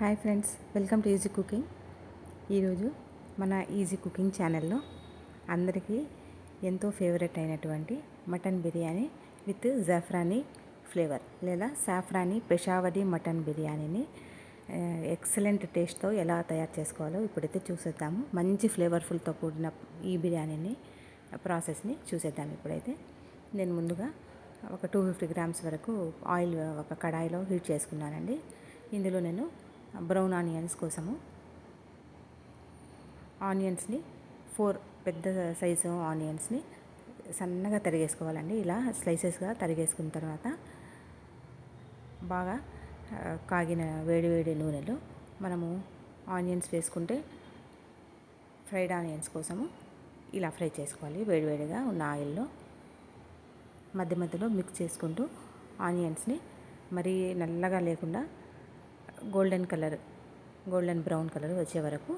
Hi friends welcome to easy cooking. ఈరోజు మన easy cooking ఛానల్లో అందరికీ ఎంతో ఫేవరెట్ అయినటువంటి mutton biryani with zafrani flavour లేదా సాఫ్రానీ పెషావరి మటన్ బిర్యానీని ఎక్సలెంట్ టేస్ట్తో ఎలా తయారు చేసుకోవాలో ఇప్పుడైతే చూసేద్దాము. మంచి ఫ్లేవర్ఫుల్తో కూడిన ఈ బిర్యానీని ప్రాసెస్ని చూసేద్దాం ఇప్పుడైతే. నేను ముందుగా ఒక టూ ఫిఫ్టీ గ్రామ్స్ వరకు ఆయిల్ ఒక కడాయిలో హీట్ చేసుకున్నానండి. ఇందులో నేను బ్రౌన్ ఆనియన్స్ కోసము. ఆనియన్స్ని ఫోర్ పెద్ద సైజు ఆనియన్స్ని సన్నగా తరిగేసుకోవాలండి. ఇలా స్లైసెస్గా తరిగేసుకున్న తర్వాత బాగా కాగిన వేడివేడి నూనెలో మనము ఆనియన్స్ వేసుకుంటే ఫ్రైడ్ ఆనియన్స్ కోసము ఇలా ఫ్రై చేసుకోవాలి. వేడివేడిగా ఉన్న ఆయిల్లో మధ్య మధ్యలో మిక్స్ చేసుకుంటూ ఆనియన్స్ని మరీ నల్లగా లేకుండా golden colour golden brown colour వచ్చే వరకు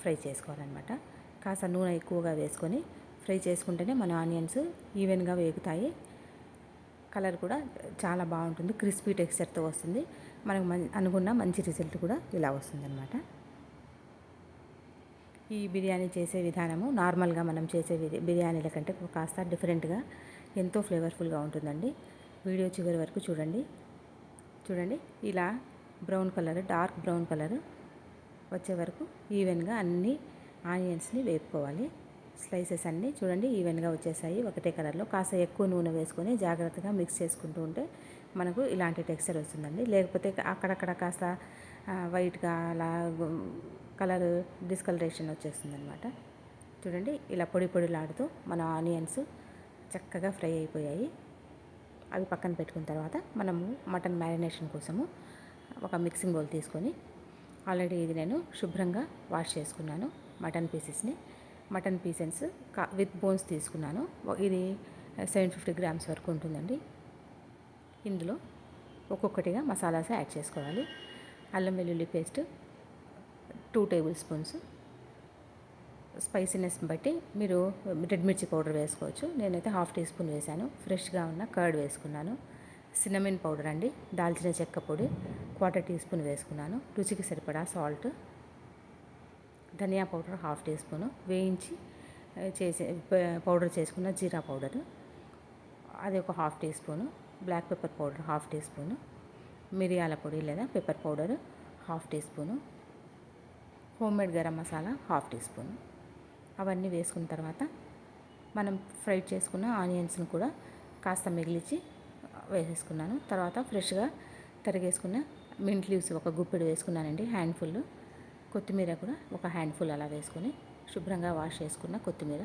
ఫ్రై చేసుకోవాలన్నమాట. కాస్త నూనె ఎక్కువగా వేసుకొని ఫ్రై చేసుకుంటేనే మన ఆనియన్స్ ఈవెన్గా వేగుతాయి. కలర్ కూడా చాలా బాగుంటుంది క్రిస్పీ టెక్స్చర్తో వస్తుంది. మనకు మం అనుకున్న మంచి రిజల్ట్ కూడా ఇలా వస్తుందన్నమాట. ఈ బిర్యానీ చేసే విధానము నార్మల్గా మనం చేసే బిర్యానీల కంటే కాస్త డిఫరెంట్గా ఎంతో ఫ్లేవర్ఫుల్గా ఉంటుందండి. వీడియో చివరి వరకు చూడండి. చూడండి ఇలా brown colour dark brown colour వచ్చే వరకు ఈవెన్గా అన్ని ఆనియన్స్ని వేపుకోవాలి. స్లైసెస్ అన్నీ చూడండి ఈవెన్గా వచ్చేసాయి. ఒకటే కలర్లో కాస్త ఎక్కువ నూనె వేసుకొని జాగ్రత్తగా మిక్స్ చేసుకుంటూ ఉంటే మనకు ఇలాంటి టెక్స్చర్ వస్తుందండి. లేకపోతే అక్కడక్కడ కాస్త వైట్గా అలా కలర్ డిస్కలరేషన్ వచ్చేస్తుందనమాట చూడండి ఇలా పొడి పొడిలాడుతూ మన ఆనియన్స్ చక్కగా ఫ్రై అయిపోయాయి. అవి పక్కన పెట్టుకున్న తర్వాత మనము మటన్ మ్యారినేషన్ కోసము ఒక మిక్సింగ్ బౌల్ తీసుకొని ఆల్రెడీ ఇది నేను శుభ్రంగా వాష్ చేసుకున్నాను మటన్ పీసెస్ని. మటన్ పీసెస్ విత్ బోన్స్ తీసుకున్నాను. ఇది సెవెన్ ఫిఫ్టీ గ్రామ్స్ వరకు ఉంటుందండి. ఇందులో ఒక్కొక్కటిగా మసాలాస్ యాడ్ చేసుకోవాలి. అల్లం వెల్లుల్లి paste two table spoons. Spiciness బట్టి మీరు రెడ్ మిర్చి పౌడర్ వేసుకోవచ్చు. నేనైతే హాఫ్ టీ స్పూన్ వేశాను. ఫ్రెష్గా ఉన్న కర్డ్ వేసుకున్నాను. సినమిన్ పౌడర్ అండి. దాల్చిన చెక్క పొడి క్వార్టర్ టీ స్పూన్ వేసుకున్నాను. రుచికి సరిపడా సాల్ట్ ధనియా పౌడర్ హాఫ్ టీ స్పూను వేయించి చేసే పౌడర్ చేసుకున్న జీరా పౌడర్ అది ఒక half tea spoon black pepper powder half tea spoon మిరియాల పొడి లేదా pepper powder half tea spoon homemade garam masala half tea spoon అవన్నీ వేసుకున్న తర్వాత మనం ఫ్రై చేసుకున్న ఆనియన్స్ని కూడా కాస్త మిగిలిచి వేసేసుకున్నాను. తర్వాత ఫ్రెష్గా తరిగేసుకున్న మింట్ లీవ్స్ ఒక గుప్పెడు వేసుకున్నానండి హ్యాండ్ఫుల్ కొత్తిమీర కూడా ఒక హ్యాండ్ఫుల్ అలా వేసుకొని శుభ్రంగా వాష్ చేసుకున్న కొత్తిమీర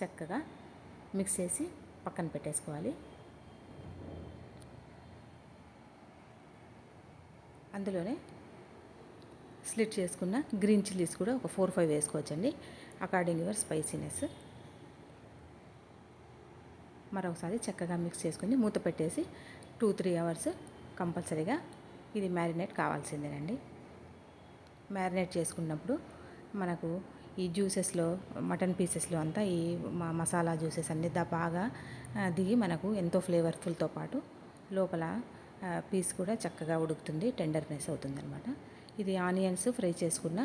చక్కగా మిక్స్ చేసి పక్కన పెట్టేసుకోవాలి. అందులోనే స్లిట్ చేసుకున్న గ్రీన్ చిల్లీస్ కూడా ఒక ఫోర్ ఫైవ్ వేసుకోవచ్చండి అకార్డింగ్ యువర్ స్పైసీనెస్. మరొకసారి చక్కగా మిక్స్ చేసుకుని మూత పెట్టేసి టూ త్రీ అవర్స్ కంపల్సరీగా ఇది మ్యారినేట్ కావాల్సిందేనండి. మ్యారినేట్ చేసుకున్నప్పుడు మనకు ఈ జ్యూసెస్లో మటన్ పీసెస్లో అంతా ఈ మసాలా జ్యూసెస్ అన్నీ దా బాగా దిగి మనకు ఎంతో ఫ్లేవర్ఫుల్తో పాటు లోపల పీస్ కూడా చక్కగా ఉడుకుతుంది టెండర్నెస్ అవుతుంది అనమాట ఇది ఆనియన్స్ ఫ్రై చేసుకున్న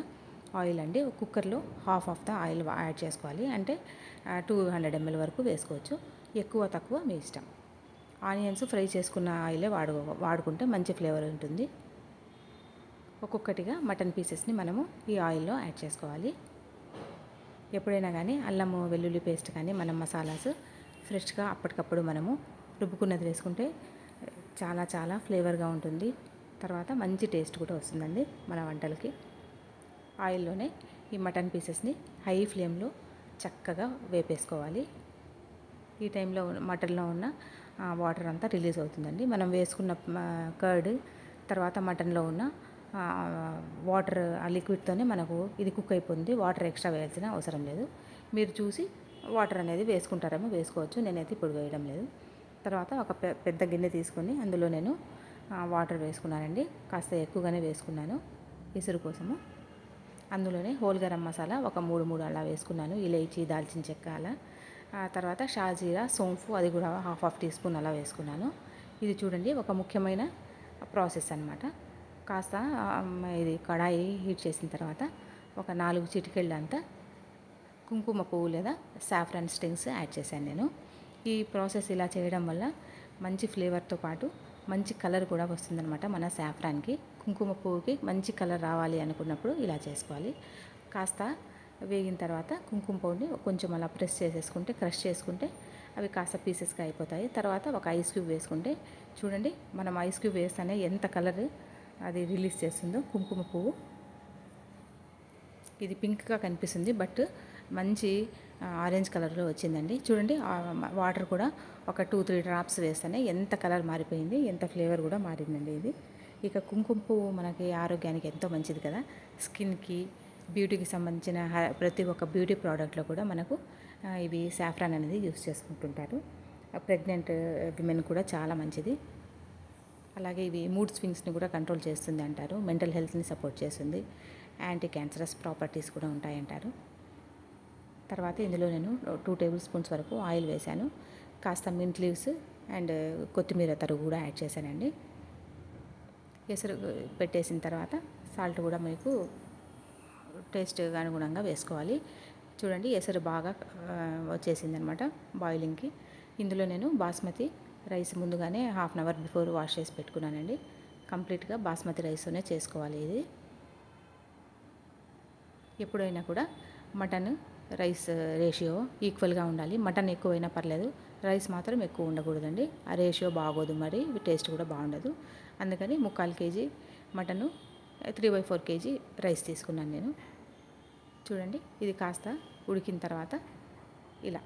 ఆయిల్ అండి. కుక్కర్లో half of the oil add చేసుకోవాలి. అంటే టూ హండ్రెడ్ ఎంఎల్ వరకు వేసుకోవచ్చు. ఎక్కువ తక్కువ మీ ఇష్టం. ఆనియన్స్ ఫ్రై చేసుకున్న ఆయిలే వాడు వాడుకుంటే మంచి ఫ్లేవర్ ఉంటుంది. ఒక్కొక్కటిగా మటన్ పీసెస్ని మనము ఈ ఆయిల్లో యాడ్ చేసుకోవాలి. ఎప్పుడైనా కానీ అల్లము వెల్లుల్లి పేస్ట్ కానీ మనం మసాలాస్ ఫ్రెష్గా అప్పటికప్పుడు మనము రుబ్బుకున్నది వేసుకుంటే చాలా చాలా ఫ్లేవర్గా ఉంటుంది. తర్వాత మంచి టేస్ట్ కూడా వస్తుందండి మన వంటలకి. ఆయిల్లోనే ఈ మటన్ పీసెస్ని హై ఫ్లేమ్లో చక్కగా వేపేసుకోవాలి. ఈ టైంలో మటన్లో ఉన్న వాటర్ అంతా రిలీజ్ అవుతుందండి. మనం వేసుకున్న కర్డ్ తర్వాత మటన్లో ఉన్న వాటర్ ఆ లిక్విడ్తోనే మనకు ఇది కుక్ అయిపోతుంది. వాటర్ ఎక్స్ట్రా వేయాల్సిన అవసరం లేదు. మీరు చూసి వాటర్ అనేది వేసుకుంటారేమో వేసుకోవచ్చు. నేనైతే ఇప్పుడు వేయడం లేదు. తర్వాత ఒక పెద్ద గిన్నె తీసుకొని అందులో నేను వాటర్ వేసుకున్నానండి. కాస్త ఎక్కువగానే వేసుకున్నాను ఇసురు కోసము. అందులోనే హోల్ గరం మసాలా ఒక మూడు మూడు అలా వేసుకున్నాను. ఇలైచి దాల్చిన చెక్క అలా. ఆ తర్వాత షాజీరా సోంపు అది కూడా హాఫ్ హాఫ్ టీ స్పూన్ అలా వేసుకున్నాను. ఇది చూడండి ఒక ముఖ్యమైన ప్రాసెస్ అనమాట కాస్త ఇది కడాయి హీట్ చేసిన తర్వాత ఒక నాలుగు చిటికెళ్ళంతా కుంకుమ పువ్వు లేదా సాఫ్రాన్ స్టింగ్స్ యాడ్ చేశాను నేను. ఈ ప్రాసెస్ ఇలా చేయడం వల్ల మంచి ఫ్లేవర్తో పాటు మంచి కలర్ కూడా వస్తుందన్నమాట మన సాఫ్రాన్కి. కుంకుమ పువ్వుకి మంచి కలర్ రావాలి అనుకున్నప్పుడు ఇలా చేసుకోవాలి. కాస్త వేగిన తర్వాత కుంకుమ పువ్వుని కొంచెం అలా ప్రెస్ చేసేసుకుంటే క్రష్ చేసుకుంటే అవి కాస్త పీసెస్గా అయిపోతాయి. తర్వాత ఒక ఐస్ క్యూబ్ వేసుకుంటే చూడండి మనం ఐస్ క్యూబ్ వేస్తేనే ఎంత కలర్ అది రిలీజ్ చేస్తుందో కుంకుమ పువ్వు. ఇది పింక్గా కనిపిస్తుంది బట్ మంచి ఆరెంజ్ కలర్లో వచ్చిందండి. చూడండి వాటర్ కూడా ఒక టూ త్రీ డ్రాప్స్ వేస్తేనే ఎంత కలర్ మారిపోయింది ఎంత ఫ్లేవర్ కూడా మారిందండి ఇది. ఇక కుంకుమ పువ్వు మనకి ఆరోగ్యానికి ఎంతో మంచిది కదా. స్కిన్కి బ్యూటీకి సంబంధించిన ప్రతి ఒక్క బ్యూటీ ప్రోడక్ట్లో కూడా మనకు ఇవి సాఫ్రాన్ అనేది యూస్ చేసుకుంటుంటారు. ప్రెగ్నెంట్ విమెన్ కూడా చాలా మంచిది. అలాగే ఇవి మూడ్ స్వింగ్స్ని కూడా కంట్రోల్ చేస్తుంది అంటారు. మెంటల్ హెల్త్ని సపోర్ట్ చేస్తుంది. యాంటీ క్యాన్సరస్ ప్రాపర్టీస్ కూడా ఉంటాయంటారు. తర్వాత ఇందులో నేను టూ టేబుల్ స్పూన్స్ వరకు ఆయిల్ వేశాను. కాస్త మింట్ లీవ్స్ అండ్ కొత్తిమీర తరుగు కూడా యాడ్ చేశానండి. ఎసరు పెట్టేసిన తర్వాత సాల్ట్ కూడా మీకు టేస్ట్ అనుగుణంగా వేసుకోవాలి. చూడండి ఎసరు బాగా వచ్చేసింది అనమాట బాయిలింగ్కి. ఇందులో నేను బాస్మతి రైస్ ముందుగానే half an hour before wash చేసి పెట్టుకున్నానండి. కంప్లీట్గా బాస్మతి రైస్తోనే చేసుకోవాలి ఇది. ఎప్పుడైనా కూడా మటన్ రైస్ రేషియో ఈక్వల్గా ఉండాలి. మటన్ ఎక్కువైనా పర్లేదు. రైస్ మాత్రం ఎక్కువ ఉండకూడదండి. ఆ రేషియో బాగోదు మరి టేస్ట్ కూడా బాగుండదు. అందుకని ముక్కాలు KG mutton three by four KG rice తీసుకున్నాను నేను. చూడండి ఇది కాస్త ఉడికిన తర్వాత ఇలా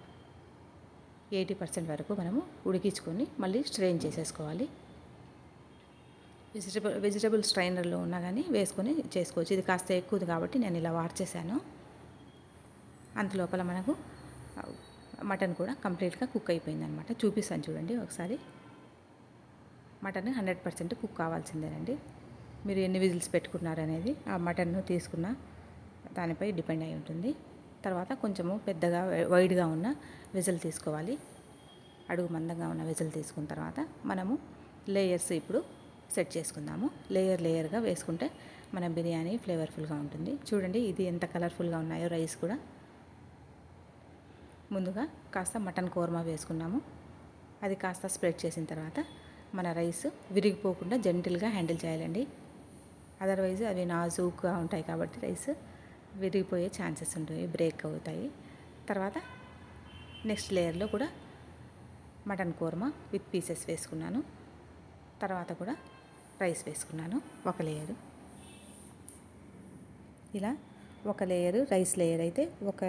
ఎయిటీ పర్సెంట్ వరకు మనము ఉడికించుకొని మళ్ళీ స్ట్రెయిన్ చేసేసుకోవాలి. వెజిటబుల్ వెజిటబుల్ స్ట్రైనర్లో ఉన్నా కానీ వేసుకొని చేసుకోవచ్చు. ఇది కాస్త ఎక్కువది కాబట్టి నేను ఇలా వార్చేసాను అంతలోపల మనకు మటన్ కూడా కంప్లీట్గా కుక్ అయిపోయిందనమాట. చూపిస్తాను చూడండి ఒకసారి. మటన్ హండ్రెడ్ పర్సెంట్ కుక్ కావాల్సిందేనండి. మీరు ఎన్ని విజిల్స్ పెట్టుకున్నారనేది ఆ మటన్ను తీసుకున్న దానిపై డిపెండ్ అయి ఉంటుంది. తర్వాత కొంచెము పెద్దగా వైడ్గా ఉన్న విజిల్ తీసుకోవాలి. అడుగు మందంగా ఉన్న విజిల్ తీసుకున్న తర్వాత మనము లేయర్స్ ఇప్పుడు సెట్ చేసుకుందాము. లేయర్ లేయర్గా వేసుకుంటే మన బిర్యానీ ఫ్లేవర్ఫుల్గా ఉంటుంది. చూడండి ఇది ఎంత కలర్ఫుల్గా ఉన్నాయో రైస్ కూడా. ముందుగా కాస్త మటన్ కోర్మా వేసుకున్నాము. అది కాస్త స్ప్రెడ్ చేసిన తర్వాత మన రైస్ విరిగిపోకుండా జెంటిల్గా హ్యాండిల్ చేయాలండి. అదర్వైజ్ అవి నాజూక్గా ఉంటాయి కాబట్టి రైస్ విరిగిపోయే ఛాన్సెస్ ఉంటాయి బ్రేక్ అవుతాయి. తర్వాత నెక్స్ట్ లేయర్లో కూడా మటన్ కోర్మా విత్ పీసెస్ వేసుకున్నాను. తర్వాత కూడా రైస్ వేసుకున్నాను ఒక లేయర్ ఇలా ఒక లేయరు రైస్ లేయర్ అయితే ఒక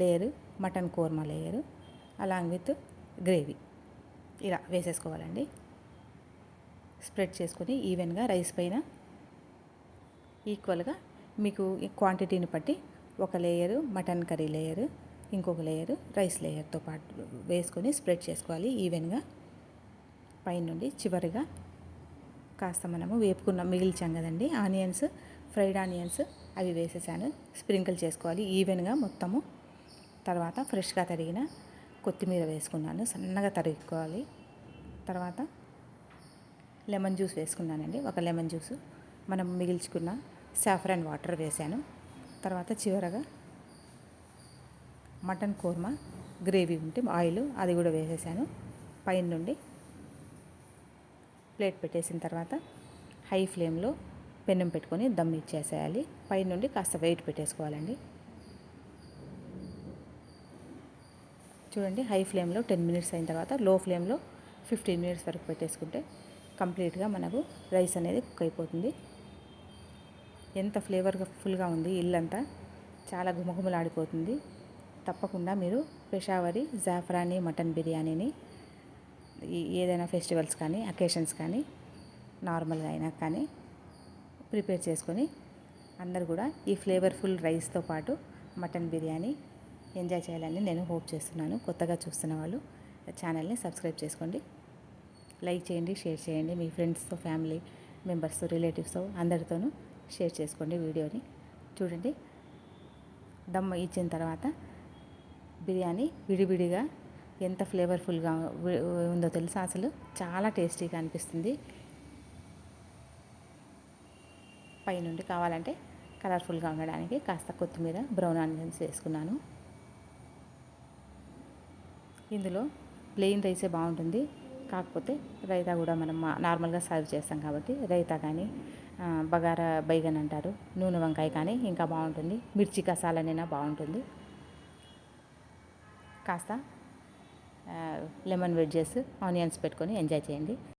layer mutton korma layer along with gravy ఇలా వేసేసుకోవాలండి. స్ప్రెడ్ చేసుకొని ఈవెన్గా రైస్ పైన ఈక్వల్గా మీకు క్వాంటిటీని బట్టి ఒక లేయరు మటన్ కర్రీ లేయరు ఇంకొక లేయరు రైస్ లేయర్తో పాటు వేసుకొని స్ప్రెడ్ చేసుకోవాలి ఈవెన్గా. పైనుండి చివరిగా కాస్త మనము వేపుకున్న మిగిల్చాం కదండి ఆనియన్స్ ఫ్రైడ్ ఆనియన్స్ అవి వేసేసాను స్ప్రింకిల్ చేసుకోవాలి ఈవెన్గా మొత్తము. తర్వాత ఫ్రెష్గా తరిగిన కొత్తిమీర వేసుకున్నాను సన్నగా తరుగుకోవాలి తర్వాత లెమన్ జ్యూస్ వేసుకున్నానండి ఒక లెమన్ జ్యూస్. మనం మిగిల్చుకున్న సాఫ్రాన్ వాటర్ వేసాను తర్వాత చివరగా మటన్ కూర్మా గ్రేవీ ఉంటే ఆయిల్ అది కూడా వేసేసాను. పైన నుండి ప్లేట్ పెట్టేసిన తర్వాత హై ఫ్లేమ్లో పెనం పెట్టుకొని దమ్ ఇచ్చేసేయాలి. పైన నుండి కాస్త వెయిట్ పెట్టేసుకోవాలండి. చూడండి హై ఫ్లేమ్లో టెన్ మినిట్స్ అయిన తర్వాత లో ఫ్లేమ్లో ఫిఫ్టీన్ మినిట్స్ వరకు పెట్టేసుకుంటే కంప్లీట్గా మనకు రైస్ అనేది కుక్ అయిపోతుంది. ఎంత ఫ్లేవర్గా ఫుల్గా ఉంది ఇల్లంతా చాలా గుమగుమలాడిపోతుంది తప్పకుండా మీరు పెషావరి జాఫరాని మటన్ బిర్యానీని ఏదైనా ఫెస్టివల్స్ కానీ అకేషన్స్ కానీ నార్మల్గా అయినా కానీ ప్రిపేర్ చేసుకొని అందరు కూడా ఈ ఫ్లేవర్ఫుల్ రైస్తో పాటు మటన్ బిర్యానీ ఎంజాయ్ చేయాలని నేను హోప్ చేస్తున్నాను. కొత్తగా చూస్తున్న వాళ్ళు ఛానల్ని సబ్స్క్రైబ్ చేసుకోండి. లైక్ చేయండి షేర్ చేయండి. మీ ఫ్రెండ్స్తో ఫ్యామిలీ మెంబర్స్తో రిలేటివ్స్తో అందరితోనూ షేర్ చేసుకోండి వీడియోని. చూడండి. దమ్ ఇచ్చిన తర్వాత బిర్యానీ విడివిడిగా ఎంత ఫ్లేవర్ఫుల్గా ఉందో తెలుసా అసలు? చాలా టేస్టీగా అనిపిస్తుంది. పైనుండి కావాలంటే కలర్ఫుల్గా ఉండడానికి కాస్త కొత్తిమీర బ్రౌన్ ఆనియన్స్ వేసుకున్నాను. ఇందులో ప్లెయిన్ రైసే బాగుంటుంది. కాకపోతే రైతా కూడా మనం మా- నార్మల్గా సర్వ్ చేస్తాం కాబట్టి రైతా కానీ బగారా బైగన్ అంటారు. నూనె వంకాయ కానీ ఇంకా బాగుంటుంది. మిర్చి కసాలనైనా బాగుంటుంది. కాస్త లెమన్ వెడ్జెస్ ఆనియన్స్ పెట్టుకొని ఎంజాయ్ చేయండి.